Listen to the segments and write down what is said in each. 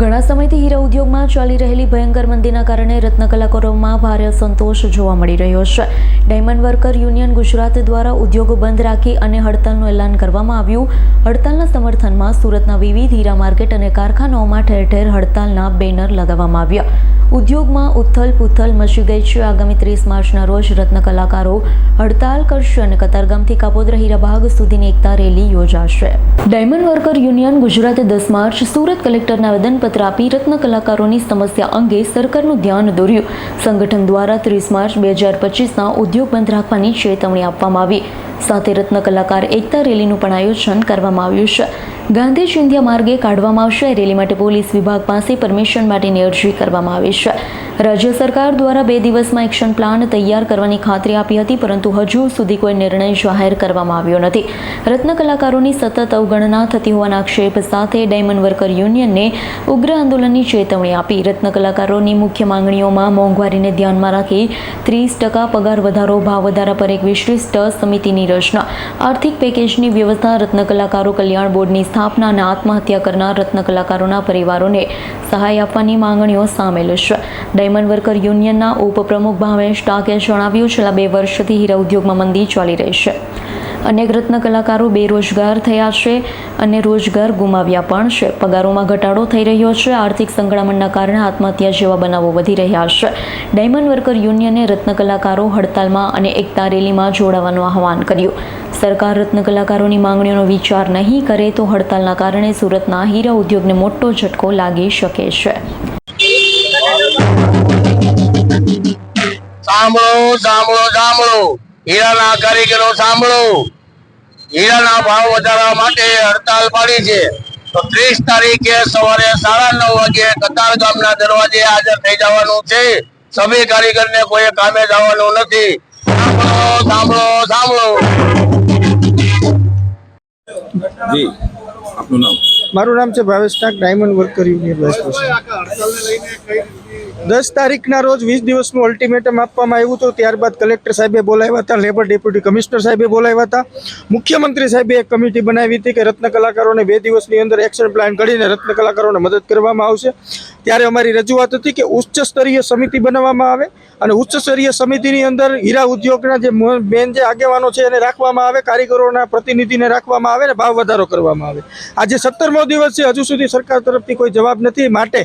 ઘણા સમયથી હીરા ઉદ્યોગમાં ચાલી રહેલી ભયંકર મંદીના કારણે રત્ન કલાકારોમાં ભારે અસંતોષ જોવા મળી રહ્યો છે. ડાયમંડ વર્કર યુનિયન ગુજરાત દ્વારા ઉદ્યોગો બંધ રાખી અને હડતાલનું એલાન કરવામાં આવ્યું. હડતાલના સમર્થનમાં સુરતના વિવિધ હીરા માર્કેટ અને કારખાનાઓમાં ઠેર ઠેર હડતાલના બેનર લગાવવામાં આવ્યા. ઉદ્યોગમાં ઉથલ પુથલ મચી ગઈ છે. આગામી ત્રીસ માર્ચના રોજ રત્ન કલાકારો હડતાલ કરશે અને કતારગામથી કાપોદ્રા હીરાબાગ સુધીની એકતા રેલી યોજાશે. ડાયમંડ વર્કર યુનિયન ગુજરાત દસ માર્ચ સુરત કલેક્ટરના કલેક્ટરને આવેદનપત્ર આપી રત્ન કલાકારોની સમસ્યા અંગે સરકારનું ધ્યાન દોર્યું. સંગઠન દ્વારા ત્રીસ માર્ચ બે હજાર પચીસના ઉદ્યોગ બંધ રાખવાની ચેતવણી આપવામાં આવી. સાથે રત્ન કલાકાર એકતા રેલીનું પણ આયોજન કરવામાં આવ્યું છે. ગાંધી ચિંધ્યા માર્ગે કાઢવામાં આવશે. રેલી માટે પોલીસ વિભાગ પાસે પરમિશન માટેની અરજી કરવામાં આવી છે. રાજ્ય સરકાર દ્વારા બે દિવસમાં એક્શન પ્લાન તૈયાર કરવાની ખાતરી આપી હતી, પરંતુ હજુ સુધી કોઈ નિર્ણય જાહેર કરવામાં આવ્યો નથી. રત્ન કલાકારોની સતત અવગણના થતી હોવાના આક્ષેપ સાથે ડાયમંડ વર્કર યુનિયનને ઉગ્ર આંદોલનની ચેતવણી આપી. રત્ન કલાકારોની મુખ્ય માંગણીઓમાં મોંઘવારીને ધ્યાનમાં રાખી ત્રીસ ટકા પગાર વધારો, ભાવ વધારા પર એક વિશિષ્ટ સમિતિની રચના. આર્થિક પેકેજની વ્યવસ્થા રત્ન કલાકારો કલ્યાણ બોર્ડની સ્થાપના અને આત્મહત્યા કરનાર રત્ન કલાકારોના પરિવારોને સહાય આપવાની માંગણીઓ સામેલ છે. ડાયમંડ વર્કર યુનિયનના ઉપપ્રમુખ ભાવેશ ટાકે જણાવ્યું, છેલ્લા બે વર્ષથી હીરા ઉદ્યોગમાં મંદી ચાલી રહી છે. અનેક રત્ન કલાકારો બેરોજગાર થયા છે અને રોજગાર ગુમાવ્યા પણ છે. પગારોમાં ઘટાડો થઈ રહ્યો છે. આર્થિક સંકળામણના કારણે આત્મહત્યા જેવા બનાવો વધી રહ્યા છે. ડાયમંડ વર્કર યુનિયને રત્ન કલાકારો હડતાલમાં અને એકતા રેલીમાં જોડાવાનું આહવાન કર્યું. સરકાર રત્ન કલાકારોની માંગણીઓનો વિચાર નહીં કરે તો હડતાલના કારણે સુરતના હીરા ઉદ્યોગને મોટો ઝટકો લાગી શકે છે. સાંભળો સાંભળો સાંભળો. હીરાના કારીગરો સાંભળો. હીરાના ભાવ વધારવા માટે હડતાલ પાડી છે. તો ત્રીસ તારીખે સવારે સાડા નવ વાગે કતાર ગામના દરવાજે હાજર થઈ જવાનું છે. સભી કારીગરને કોઈ કામે જવાનું નથી. સાંભળો સાંભળો સાંભળો. જી આપનું નામ? મારું નામ છે Bhavesh Nag diamond worker union vice president દસ તારીખના રોજ વીસ દિવસનું અલ્ટિમેટમ આપવામાં આવ્યું હતું. ત્યારબાદ કલેક્ટર સાહેબે બોલાવ્યા હતા લેબર ડેપ્યુટી કમિશનર સાહેબે બોલાવ્યા હતા. મુખ્યમંત્રી સાહેબે એક કમિટી બનાવી હતી કે રત્ન કલાકારોને બે દિવસની અંદર એક્શન પ્લાન ઘડીને રત્ન કલાકારોને મદદ કરવામાં આવશે. ત્યારે અમારી રજૂઆત હતી કે ઉચ્ચ સ્તરીય સમિતિ બનાવવામાં આવે અને ઉચ્ચ સ્તરીય સમિતિની અંદર હીરા ઉદ્યોગના જે મેન જે આગેવાનો છે એને રાખવામાં આવે, કારીગરોના પ્રતિનિધિને રાખવામાં આવે અને ભાવ વધારો કરવામાં આવે. આજે સત્તરમો દિવસ છે, હજુ સુધી સરકાર તરફથી કોઈ જવાબ નથી માટે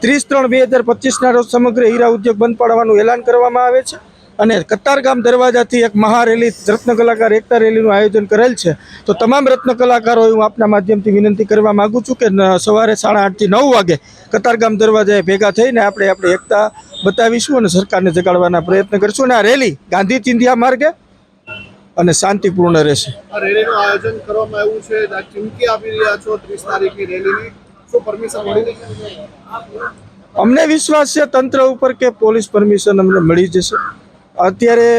ત્રીસ ત્રણ બે હજાર પચીસના રોજ સમગ્ર હીરા ઉદ્યોગ બંધ પાડવાનું એલાન કરવામાં આવે છે અને કતારગામ દરવાજાથી એક મહારેલી રત્ન કલાકાર એકતા રેલીનું આયોજન કરેલ છે. તો તમામ રત્ન કલાકારોએ હું આપના માધ્યમથી વિનંતી કરવા માગું છું કે સવારે સાડા આઠથી નવ વાગે કતારગામ દરવાજાએ ભેગા થઈને આપણે આપણે એકતા બતાવીશું અને સરકારને જગાડવાના પ્રયત્ન કરીશું. અને આ રેલી ગાંધી ચિંધિયા માર્ગે અને શાંતિપૂર્ણ રહેશે. રેલીનું આયોજન કરવામાં આવ્યું છે. ચીમકી આપી રહ્યા છો, ત્રીસ તારીખની રેલીની. શું પરમિશન મળી અમને વિશ્વાસ છે તંત્ર ઉપર કે પોલીસ પરમિશન અમને મળી જશે. અત્યારે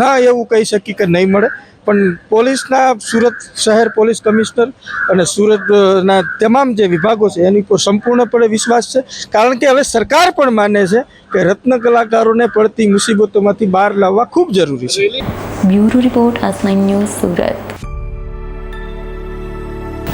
ના એવું કહી શકી કે નહીં મળે પણ પોલીસના સુરત શહેર પોલીસ કમિશનર અને સુરતના તમામ જે વિભાગો છે એની પર સંપૂર્ણપણે વિશ્વાસ છે. કારણ કે હવે સરકાર પણ માને છે કે રત્ન કલાકારોને પડતી મુસીબતોમાંથી બહાર લાવવા ખૂબ જરૂરી છે. બ્યુરો રિપોર્ટ આસ ન્યૂઝ સુરત.